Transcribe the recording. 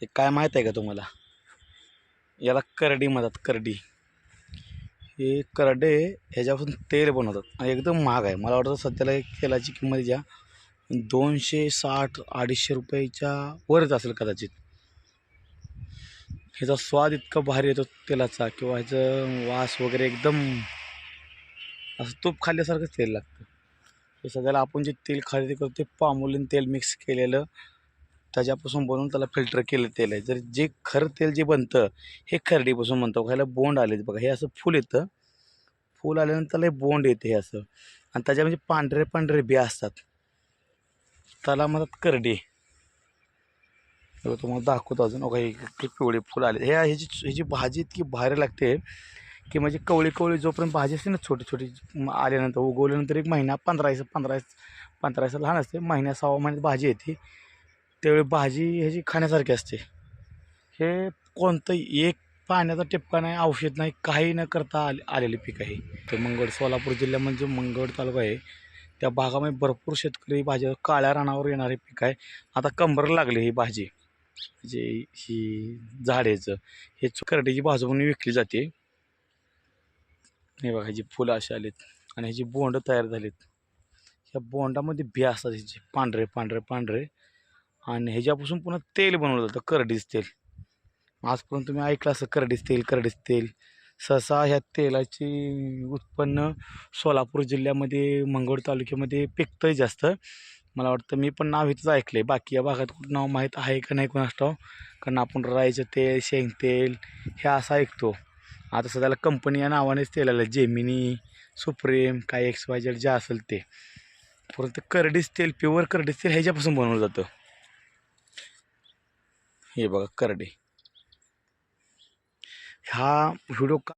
हे काय माहीत आहे का तुम्हाला? याला करडी म्हणतात करडी. हे करडे ह्याच्यापासून तेल बनवतात. आणि एकदम महाग आहे. मला वाटतं सध्याला एक तेलाची किंमत ज्या दोनशे साठ अडीचशे रुपयाच्या वरच असेल कदाचित. ह्याचा स्वाद इतका भारी येतो तेलाचा किंवा ह्याचं वास वगैरे एकदम असं तूप खाल्ल्यासारखंच तेल लागतं. हे सध्याला आपण जे तेल खरेदी करतो ते पामोलीन तेल मिक्स केलेलं त्याच्यापासून बनवून त्याला फिल्टर केलं तेल आहे. जर जे खरं तेल जे बनतं हे खरडीपासून बनतं. खायला बोंड आले बघा. हे असं फुल येतं. फुल आल्यानंतर त्याला हे बोंड येते हे असं. आणि त्याच्या म्हणजे पांढरे पांढरे बिया असतात. त्याला म्हणतात करडी. तुम्हाला दाखवतो अजून. बघा हे किती पिवळे फुलं आले हे ह्याची ह्याची भाजी इतकी भारी लागते की म्हणजे कवळी कवळी जोपर्यंत भाजी असते ना छोटी छोटी आल्यानंतर उगवल्यानंतर एक महिना पंधरा पंधरा पंधरा लहान असते. महिन्या सहा महिन्यात भाजी येते. त्यावेळी भाजी ह्याची खाण्यासारखी असते. हे कोणतंही एक पाण्याचा टिपका नाही औषध नाही काही न करता आले आलेले पीक आहे. ते मंगळ सोलापूर जिल्ह्यामध्ये म्हणजे जो मंगळ तालुका आहे. त्या भागामध्ये भरपूर शेतकरी भाज्या काळ्या रानावर येणारे पीक आहे. आता कंबर लागली ही भाजी. जे ही झाडेचं हे करडीची भाजी म्हणून विकली जाते. हे बघा ह्याची फुलं अशी आलीत आणि ह्याची बोंड तयार झालीत. ह्या बोंडामध्ये बी असतात ह्याचे. पांढरे पांढरे पांढरे. आणि ह्याच्यापासून पुन्हा तेल बनवलं जातं करडीस तेल. आजपर्यंत तुम्ही ऐकलं असं करडीस तेल करडीस तेल. सहसा ह्या तेलाची उत्पन्न सोलापूर जिल्ह्यामध्ये मंगळ तालुक्यामध्ये पिकतंय जास्त. मला वाटतं मी पण नाव इथंच ऐकलं आहे बाकी या भागात कुठं नाव माहीत आहे का नाही कोणास ठाव कारण आपण राईचं तेल शेंगतेल हे असं ऐकतो. आता सध्याला कंपनी या नावानेच तेल आलं जेमिनी सुप्रीम काय एक्स वाय जेड जे असेल ते. परंतु करडीस तेल प्युअर करडीस तेल ह्याच्यापासून बनवलं जातं. हे बघा करडे. हा व्हिडिओ का